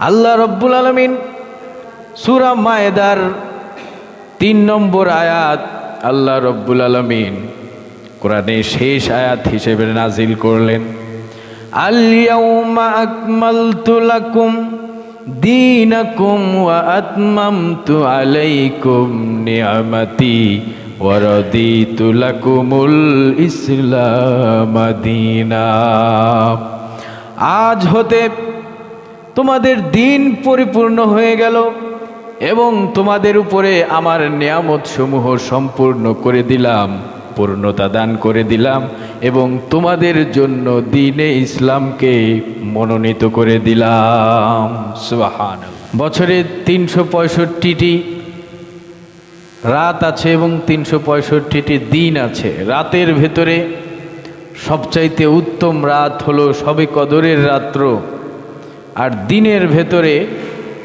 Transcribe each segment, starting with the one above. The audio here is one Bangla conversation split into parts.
আল্লাহ রব্বুল আলমিন সুরা মায়েদার তিন নম্বর আয়াত আল্লাহ রব্বুল আলমিন কোরআনের শেষ আয়াত হিসেবে নাজিল করলেন আলাইকুম ইসলাম আজ হতে তোমাদের দিন পরিপূর্ণ হয়ে গেল এবং তোমাদের উপরে আমার নিয়ামত সমূহ সম্পূর্ণ করে দিলাম, পূর্ণতা দান করে দিলাম এবং তোমাদের জন্য দিনে ইসলামকে মনোনীত করে দিলাম। সুবাহান বছরে তিনশো পঁয়ষট্টিটি রাত আছে এবং তিনশো পঁয়ষট্টিটি দিন আছে। রাতের ভেতরে সবচাইতে উত্তম রাত হলো সবে কদরের রাত্র। আর দিনের ভেতরে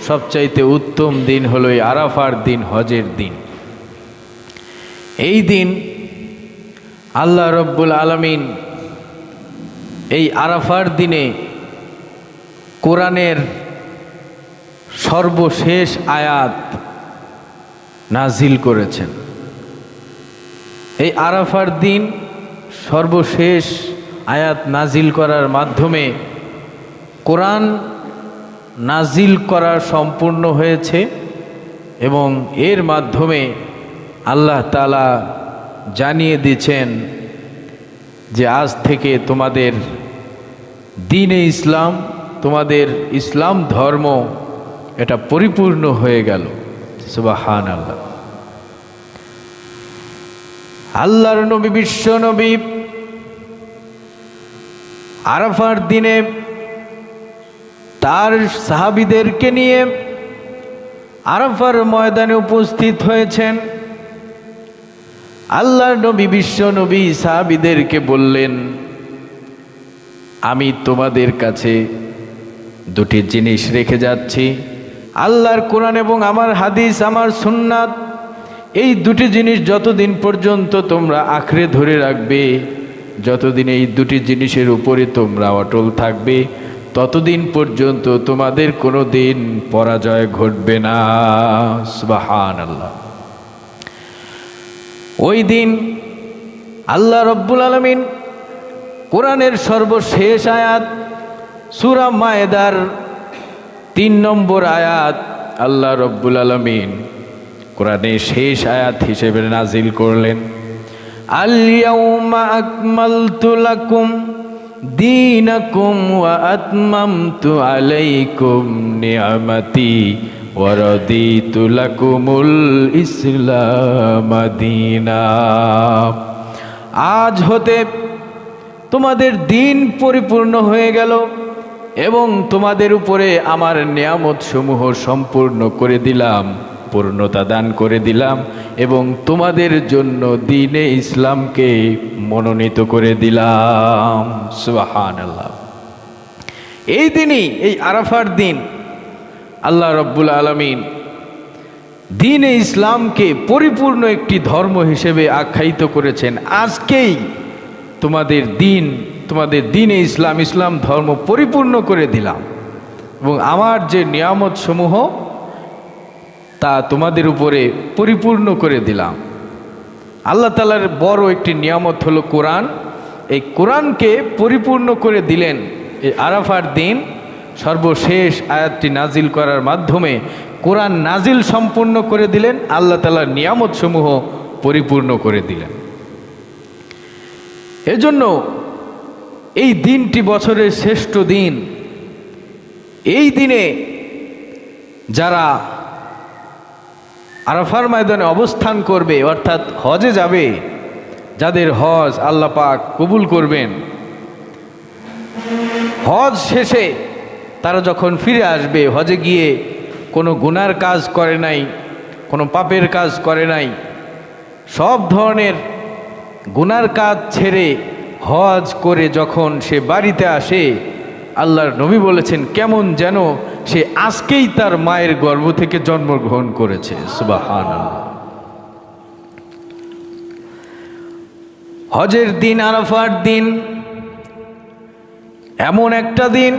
সবচাইতে উত্তম দিন হলো এই আরাফার দিন, হজের দিন। এই দিন আল্লাহ রব্বুল আলমিন এই আরাফার দিনে কোরআনের সর্বশেষ আয়াত নাজিল করেছেন। এই আরাফার দিন সর্বশেষ আয়াত নাজিল করার মাধ্যমে কোরআন নাজিল করা সম্পূর্ণ হয়েছে এবং এর মাধ্যমে আল্লাহ তালা জানিয়ে দিচ্ছেন যে আজ থেকে তোমাদের দিনে ইসলাম, তোমাদের ইসলাম ধর্ম এটা পরিপূর্ণ হয়ে গেল। সুবাহান আল্লাহ আল্লাহর নবী, বিশ্ব নবী আরাফার দিনে তার সাহাবিদেরকে নিয়ে আরাফার ময়দানে উপস্থিত হয়েছেন। আল্লাহর নবী, বিশ্ব নবী সাহাবিদেরকে বললেন, আমি তোমাদের কাছে দুটি জিনিস রেখে যাচ্ছি। আল্লাহর কোরআন এবং আমার হাদিস, আমার সুন্নাত, এই দুটি জিনিস যতদিন পর্যন্ত তোমরা আঁকড়ে ধরে রাখবে, যতদিন এই দুটি জিনিসের উপরে তোমরা অটল থাকবে ততদিন পর্যন্ত তোমাদের কোনো দিন পরাজয় ঘটবে না। সুবাহান আল্লাহ ওই দিন আল্লাহ রব্বুল আলমিন কোরআনের সর্বশেষ আয়াত, সুরা মায়েদার তিন নম্বর আয়াত আল্লাহ রব্বুল আলমিন কোরআনের শেষ আয়াত হিসেবে নাজিল করলেন। আলিয়াউমা আকমালতু লাকুম দীনাকুম ওয়া আতমামতু আলাইকুম রাদিতু লাকুমুল ইসলাম দীনা আজ হতে তোমাদের দিন পরিপূর্ণ হয়ে গেল এবং তোমাদের উপরে আমার নিয়ামত সমূহ সম্পূর্ণ করে দিলাম। পূর্ণতা দান করে দিলাম এবং তোমাদের জন্য দিনে ইসলামকে মনোনীত করে দিলাম। সুবাহান আল্লাহ এই দিনই, এই আরাফার দিন, আল্লাহ রব্বুল আলমিন দিনে ইসলামকে পরিপূর্ণ একটি ধর্ম হিসেবে আখ্যায়িত করেছেন। আজকেই তোমাদের দিন, তোমাদের দিনে ইসলাম ইসলাম ধর্ম পরিপূর্ণ করে দিলাম। এবং আমার যে নিয়ামত সমূহ তা তোমাদের উপরে পরিপূর্ণ করে দিলাম। আল্লাহ তালার বড় একটি নিয়ামত হলো কোরআন। এই কোরআনকে পরিপূর্ণ করে দিলেন এই আরাফার দিন। সর্বশেষ আয়াতটি নাজিল করার মাধ্যমে কোরআন নাজিল সম্পূর্ণ করে দিলেন, আল্লাহ তালার নিয়ামত সমূহ পরিপূর্ণ করে দিলেন। এজন্য এই দিনটি বছরের শ্রেষ্ঠ দিন। এই দিনে যারা আরাফার ময়দানে অবস্থান করবে, অর্থাৎ হজে যাবে, যাদের হজ আল্লাহ পাক কবুল করবেন। হজ শেষে তারা যখন ফিরে আসবে, হজে গিয়ে কোনো গুনার কাজ করে নাই, কোনো পাপের কাজ করে নাই, সব ধরনের গুনার কাজ ছেড়ে হজ করে যখন সে বাড়িতে আসে আল্লাহর নবী বলেছেন, কেমন যেন সে আজকেই তার মায়ের গর্ভ থেকে জন্মগ্রহণ করেছে। হজের দিন, আরাফার দিন, এমন একটা দিন,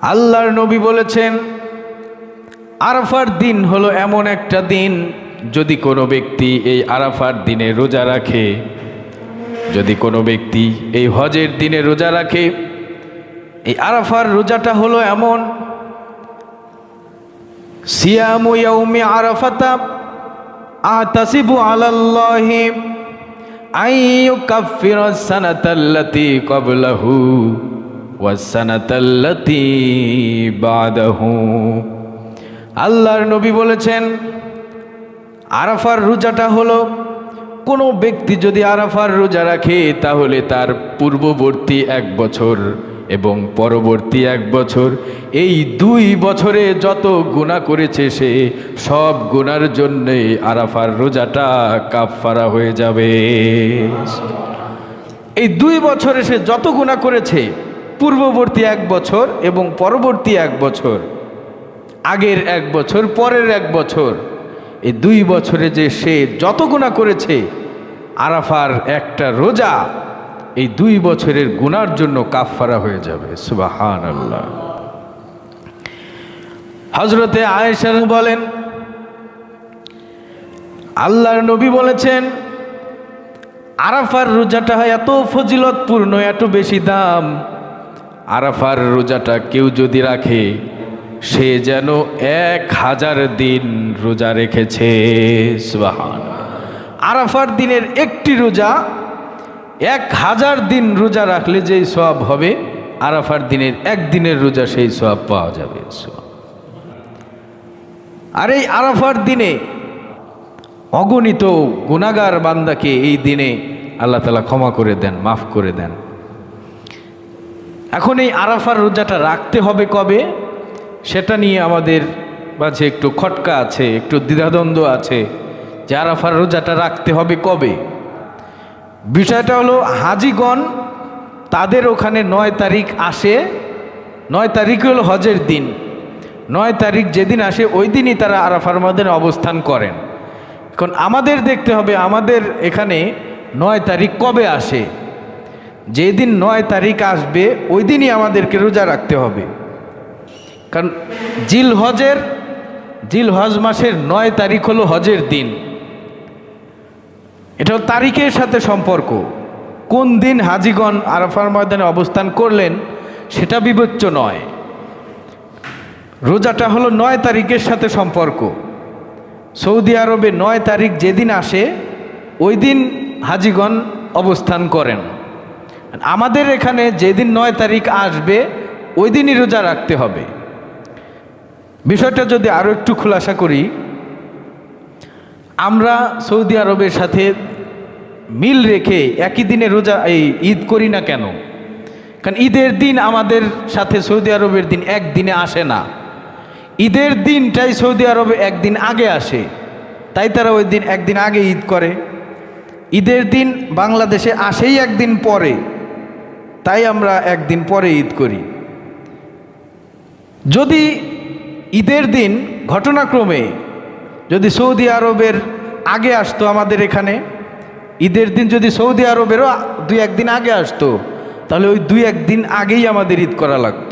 আল্লাহর নবী বলেছেন, আরাফার দিন হলো এমন একটা দিন, যদি কোনো ব্যক্তি এই আরাফার দিনে রোজা রাখে, যদি কোনো ব্যক্তি এই হজের দিনে রোজা রাখে আরাফার রোজাটা হলো এমন। সিয়ামু ইয়াউমি আরাফাতা আতাসিবু আলাল্লাহি আন ইউকাফিরা সানাতাল্লাতী ক্বাবলাহু ওয়াস-সানাতাল্লাতী বাদাহু। আল্লাহর নবী বলেছেন, আরাফার রোজাটা হলো কোনো ব্যক্তি যদি আরাফার রোজা রাখে তাহলে তার পূর্ববর্তী এক বছর এবং পরবর্তী এক বছর, এই দুই বছরে যত গুণা করেছে সে, সব গুণার জন্যে আরাফার রোজাটা কাফফারা হয়ে যাবে। এই দুই বছরে সে যত গুণা করেছে, পূর্ববর্তী এক বছর এবং পরবর্তী এক বছর, আগের এক বছর, পরের এক বছর, এই দুই বছরে যে সে যত গুণা করেছে, আরাফার একটা রোজা এই দুই বছরের গুনার জন্য কাফফারা হয়ে যাবে। সুবাহান আল্লাহ হজরতে আয়েশার বলেন, আল্লাহর নবী বলেছেন, আরাফার রোজাটা হয় এত ফজিলতপূর্ণ, এত বেশি দাম। আরাফার রোজাটা কেউ যদি রাখে, সে যেন এক হাজার দিন রোজা রেখেছে। সুবাহান আরাফার দিনের একটি রোজা এক হাজার দিন রোজা রাখলে যেই সব হবে, আরাফার দিনের একদিনের রোজা সেই সব পাওয়া যাবে। আর এই আরাফার দিনে অগণিত গুণাগার বান্দাকে এই দিনে আল্লাহ তালা ক্ষমা করে দেন, মাফ করে দেন। এখন এই আরাফার রোজাটা রাখতে হবে কবে? সেটা নিয়ে আমাদের মাঝে একটু খটকা আছে, একটু দ্বিধাদ্বন্দ্ব আছে। যে আরাফার রোজাটা রাখতে হবে কবে? বিষয়টা হলো হাজিগণ তাদের ওখানে নয় তারিখ আসে, নয় তারিখ হলো হজের দিন। নয় তারিখ যেদিন আসে ওই দিনই তারা আরাফার মধ্যে অবস্থান করেন। এখন আমাদের দেখতে হবে আমাদের এখানে নয় তারিখ কবে আসে। যেদিন নয় তারিখ আসবে ওই দিনই আমাদেরকে রোজা রাখতে হবে। কারণ জিল হজের জিল হজ মাসের নয় তারিখ হলো হজের দিন। এটা তারিখের সাথে সম্পর্ক। কোন দিন হাজিগণ আরাফার ময়দানে অবস্থান করলেন, সেটা বিবেচ্য নয়। রোজাটা হলো নয় তারিখের সাথে সম্পর্ক। সৌদি আরবে নয় তারিখ যেদিন আসে, ওই দিন হাজিগণ অবস্থান করেন। আমাদের এখানে যেদিন নয় তারিখ আসবে, ওই দিনই রোজা রাখতে হবে। বিষয়টা যদি আরও একটু খোলাসা করি আমরা সৌদি আরবের সাথে মিল রেখে একই দিনে রোজা, এই ঈদ করি না কেন? কারণ ঈদের দিন আমাদের সাথে সৌদি আরবের দিন একদিনে আসে না। ঈদের দিনটাই সৌদি আরবে একদিন আগে আসে, তাই তারা ওই দিন একদিন আগে ঈদ করে। ঈদের দিন বাংলাদেশে আসেই একদিন পরে, তাই আমরা একদিন পরে ঈদ করি। যদি ঈদের দিন ঘটনাক্রমে যদি সৌদি আরবের আগে আসতো আমাদের এখানে, ঈদের দিন যদি সৌদি আরবেরও দুই একদিন আগে আসতো, তাহলে ওই দুই একদিন আগেই আমাদের ঈদ করা লাগত।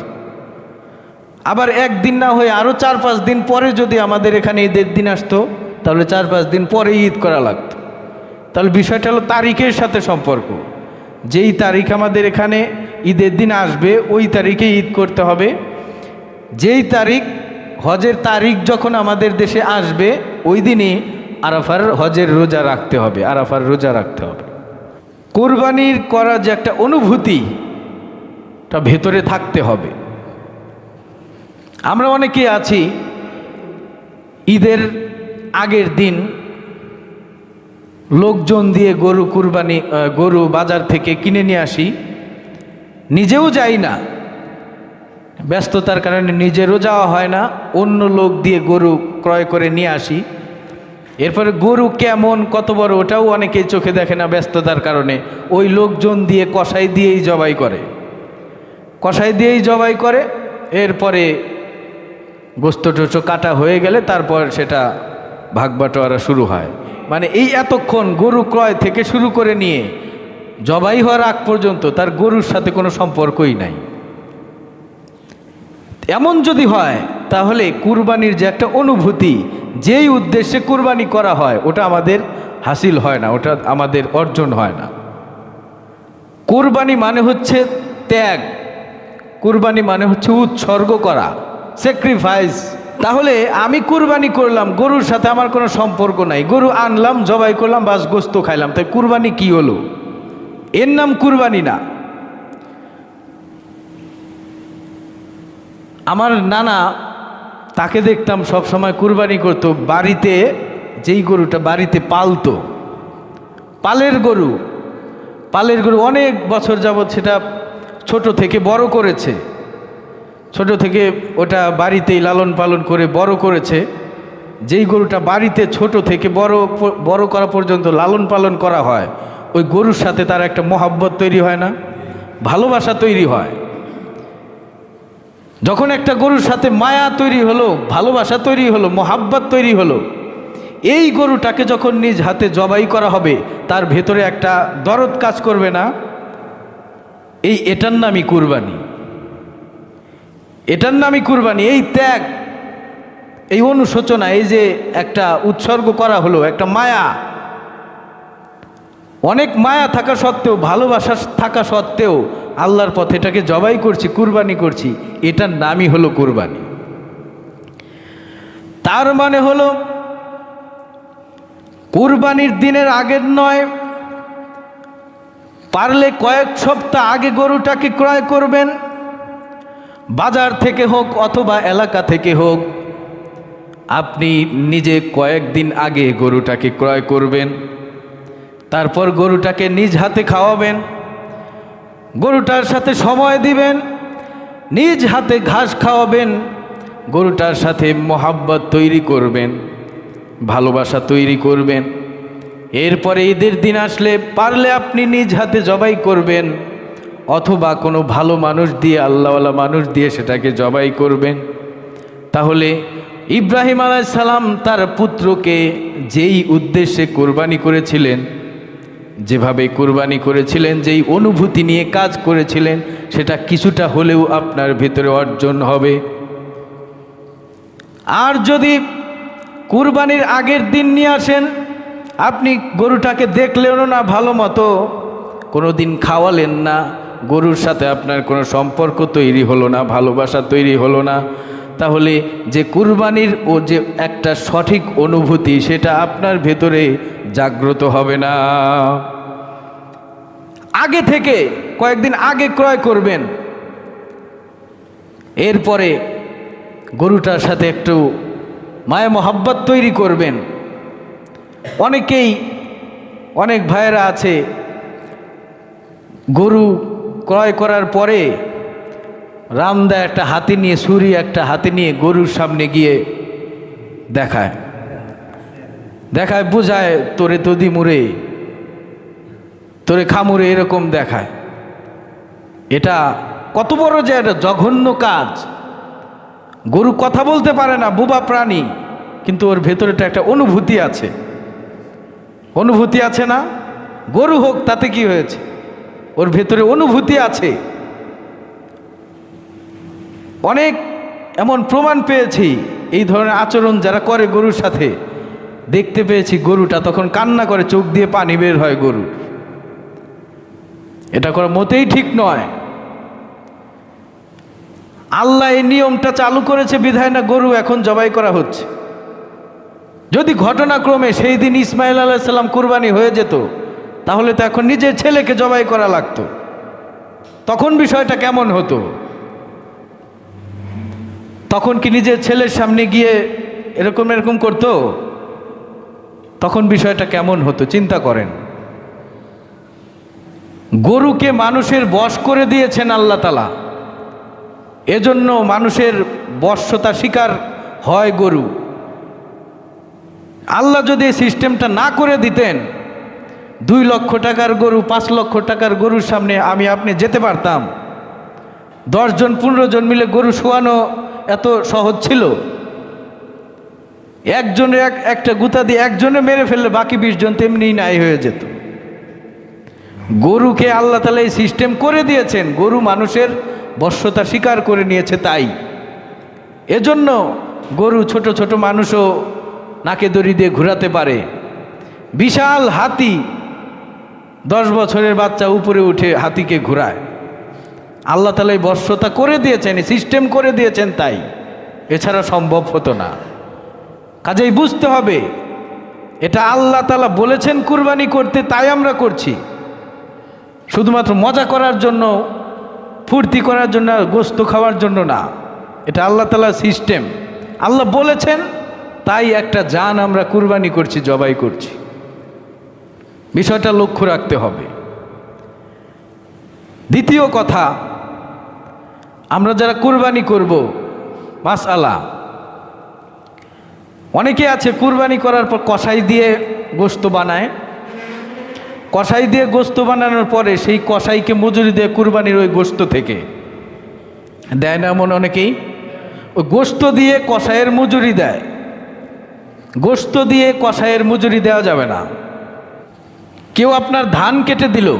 আবার একদিন না হয়ে আরও চার পাঁচ দিন পরে যদি আমাদের এখানে ঈদের দিন আসতো, তাহলে চার পাঁচ দিন পরে ঈদ করা লাগত। তাহলে বিষয়টা হলো তারিখের সাথে সম্পর্ক। যেই তারিখ আমাদের এখানে ঈদের দিন আসবে, ওই তারিখে ঈদ করতে হবে। যেই তারিখ, হজের তারিখ যখন আমাদের দেশে আসবে ওই দিনই আরাফার হজের রোজা রাখতে হবে, আরাফার রোজা রাখতে হবে। কোরবানির করা যে একটা অনুভূতি, তা ভেতরে থাকতে হবে। আমরা অনেকে আছি, ঈদের আগের দিন লোকজন দিয়ে গরু কুরবানি গরু বাজার থেকে কিনে নিয়ে আসি, নিজেও যাই না। ব্যস্ততার কারণে নিজেরও যাওয়া হয় না, অন্য লোক দিয়ে গরু ক্রয় করে নিয়ে আসি। এরপরে গরু কেমন, কত বড়, ওটাও অনেকেই চোখে দেখে না ব্যস্ততার কারণে। ওই লোকজন দিয়ে কষাই দিয়েই জবাই করে। কষাই দিয়েই জবাই করে, এরপরে গোস্ত টোস্ত কাটা হয়ে গেলে তারপর সেটা ভাগ বাটোয়ারা শুরু হয়। মানে এই এতক্ষণ গরু ক্রয় থেকে শুরু করে নিয়ে জবাই হওয়ার আগ পর্যন্ত তার গরুর সাথে কোনো সম্পর্কই নাই। এমন যদি হয়, তাহলে কুরবানির যে একটা অনুভূতি, যেই উদ্দেশ্যে কুরবানি করা হয়, ওটা আমাদের হাসিল হয় না, ওটা আমাদের অর্জন হয় না। কুরবানি মানে হচ্ছে ত্যাগ, কুরবানি মানে হচ্ছে উৎসর্গ করা স্যাক্রিফাইস তাহলে আমি কুরবানি করলাম, গরুর সাথে আমার কোনো সম্পর্ক নাই, গরু আনলাম, জবাই করলাম বাস গোস্ত খাইলাম, তাই কুরবানি কি হলো? এর নাম কুরবানি না। আমার নানা, তাকে দেখতাম সব সময় কুরবানি করতো। বাড়িতে, যেই গরুটা বাড়িতে পালতো, পালের গরু। পালের গরু অনেক বছর যাবৎ সেটা ছোট থেকে বড় করেছে। ছোট থেকে ওটা বাড়িতেই লালন পালন করে বড় করেছে। যেই গরুটা বাড়িতে ছোট থেকে বড় বড় করা পর্যন্ত লালন পালন করা হয়, ওই গরুর সাথে তার একটা মহাব্বত তৈরি হয় না, ভালোবাসা তৈরি হয়। যখন একটা গরুর সাথে মায়া তৈরি হলো, ভালোবাসা তৈরি হলো, মোহাব্বত তৈরি হলো, এই গরুটাকে যখন নিজ হাতে জবাই করা হবে, তার ভেতরে একটা দরদ কাজ করবে না? এই এটার নামই কুরবানি। এটার নামই কুরবানি, এই ত্যাগ, এই অনুশোচনা, এই যে একটা উৎসর্গ করা হলো, একটা মায়া অনেক মায়া থাকা সত্ত্বেও, ভালোবাসা থাকা সত্ত্বেও আল্লাহর পথে এটাকে জবাই করছি, কুরবানি করছি। এটার নামই হলো কুরবানি। তার মানে হলো, কুরবানির দিনের আগের নয়, পারলে কয়েক সপ্তাহ আগে গরুটাকে ক্রয় করবেন, বাজার থেকে হোক অথবা এলাকা থেকে হোক, আপনি নিজে কয়েকদিন আগে গরুটাকে ক্রয় করবেন। তারপর গরুটাকে নিজ হাতে খাওয়াবেন। গরুটার সাথে সময় দিবেন। নিজ হাতে ঘাস খাওয়াবেন। গরুটার সাথে মোহাব্বত তৈরি করবেন। ভালোবাসা তৈরি করবেন। এরপরে ঈদের দিন আসলে পারলে আপনি নিজ হাতে জবাই করবেন। অথবা কোনো ভালো মানুষ দিয়ে, আল্লাহওয়ালা মানুষ দিয়ে সেটাকে জবাই করবেন। তাহলে ইব্রাহিম আলাইসালাম তার পুত্রকে যেই উদ্দেশ্যে কোরবানি করেছিলেন যেভাবে কোরবানি করেছিলেন, যেই অনুভূতি নিয়ে কাজ করেছিলেন, সেটা কিছুটা হলেও আপনার ভেতরে অর্জন হবে। আর যদি কুরবানির আগের দিন নিয়ে আসেন, আপনি গরুটাকে দেখলেনও না ভালো মতো কোনো দিন খাওয়ালেন না, গরুর সাথে আপনার কোনো সম্পর্ক তৈরি হলো না, ভালোবাসা তৈরি হলো না তাহলে যে কুরবানির ও যে একটা সঠিক অনুভূতি, সেটা আপনার ভেতরে জাগ্রত হবে না। আগে থেকে কয়েকদিন আগে ক্রয় করবেন। এরপরে গরুটার সাথে একটু মায়া মোহাব্বত তৈরি করবেন। অনেকেই, অনেক ভাইয়েরা আছে, গরু ক্রয় করার পরে রামদা একটা হাতি নিয়ে, সুরি একটা হাতি নিয়ে গরুর সামনে গিয়ে দেখায়। দেখায়, বোঝায়, তোরে তদি মুরে তোরে খামুরে, এরকম দেখায়। এটা কত বড় যে একটা জঘন্য কাজ। গরু কথা বলতে পারে না, বুবা প্রাণী, কিন্তু ওর ভেতরেটা একটা অনুভূতি আছে। অনুভূতি আছে না? গরু হোক, তাতে কি হয়েছে? ওর ভেতরে অনুভূতি আছে। অনেক এমন প্রমাণ পেয়েছি। এই ধরনের আচরণ যারা করে গরুর সাথে, দেখতে পেয়েছি গরুটা তখন কান্না করে চোখ দিয়ে পানি বের হয় গরু এটা করা মোটেই ঠিক নয়। আল্লাহ এই নিয়মটা চালু করেছে, বিধায় না গরু এখন জবাই করা হচ্ছে। যদি ঘটনাক্রমে সেই দিন ইসমাইল আলাইসাল্লাম কুরবানি হয়ে যেত, তাহলে তো এখন নিজের ছেলেকে জবাই করা লাগতো। তখন বিষয়টা কেমন হতো? তখন কি নিজের ছেলের সামনে গিয়ে এরকম এরকম করতো? তখন বিষয়টা কেমন হতো? চিন্তা করেন। গরুকে মানুষের বশ করে দিয়েছেন আল্লাহ তালা এজন্য মানুষের বর্ষতা শিকার হয় গরু। আল্লাহ যদি এই সিস্টেমটা না করে দিতেন, দুই লক্ষ টাকার গরু, পাঁচ লক্ষ টাকার গরুর সামনে আমি, আপনি যেতে পারতাম। দশজন পনেরো জন মিলে গরু শোয়ানো এত সহজ ছিল। একজনে এক, একটা গুতা দিয়ে একজনে মেরে ফেললে বাকি বিশ জন তেমনিই নাই হয়ে যেত। গরুকে আল্লাহ তালা এই সিস্টেম করে দিয়েছেন। গরু মানুষের বর্ষতা স্বীকার করে নিয়েছে তাই। এজন্য গরু ছোট ছোট মানুষও নাকে দড়ি দিয়ে ঘোরাতে পারে। বিশাল হাতি দশ বছরের বাচ্চা উপরে উঠে হাতিকে ঘোরায়। আল্লাহ তালা এই বর্ষতা করে দিয়েছেন, সিস্টেম করে দিয়েছেন তাই। এছাড়া সম্ভব হতো না। কাজেই বুঝতে হবে, এটা আল্লাহ তালা বলেছেন কুরবানি করতে, তাই আমরা করছি। শুধুমাত্র মজা করার জন্য, ফুর্তি করার জন্য, গোস্ত খাওয়ার জন্য না। এটা আল্লাহ তালা সিস্টেম। আল্লাহ বলেছেন, তাই একটা জান আমরা কুরবানি করছি, জবাই করছি। বিষয়টা লক্ষ্য রাখতে হবে। দ্বিতীয় কথা আমরা যারা কুরবানি করব মাস আলা অনেকে আছে কুরবানি করার পর কষাই দিয়ে গোস্ত বানায়। কষাই দিয়ে গোস্ত বানানোর পরে সেই কষাইকে মজুরি দিয়ে কুরবানির ওই গোস্ত থেকে। দেয় না এমন অনেকেই? ওই গোস্ত দিয়ে কষাইয়ের মজুরি দেয়। গোস্ত দিয়ে কষাইয়ের মজুরি দেওয়া যাবে না। কেউ আপনার ধান কেটে দিল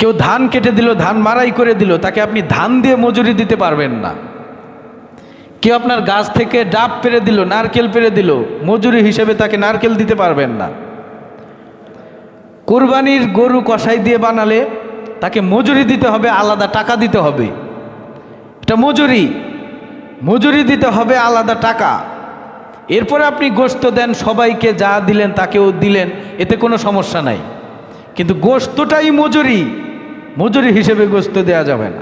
কেউ ধান কেটে দিল, ধান মারাই করে দিল, তাকে আপনি ধান দিয়ে মজুরি দিতে পারবেন না। কেউ আপনার গাছ থেকে ডাব পেরে দিল, নারকেল পেরে দিল, মজুরি হিসেবে তাকে নারকেল দিতে পারবেন না। কোরবানির গরু কষাই দিয়ে বানালে তাকে মজুরি দিতে হবে, আলাদা টাকা দিতে হবে। এটা মজুরি। মজুরি দিতে হবে, আলাদা টাকা। এরপরে আপনি গোস্ত দেন, সবাইকে যা দিলেন তাকেও দিলেন, এতে কোনো সমস্যা নাই। কিন্তু গোস্তটাই মজুরি। মজুরি হিসেবে গোস্ত দেওয়া যাবে না।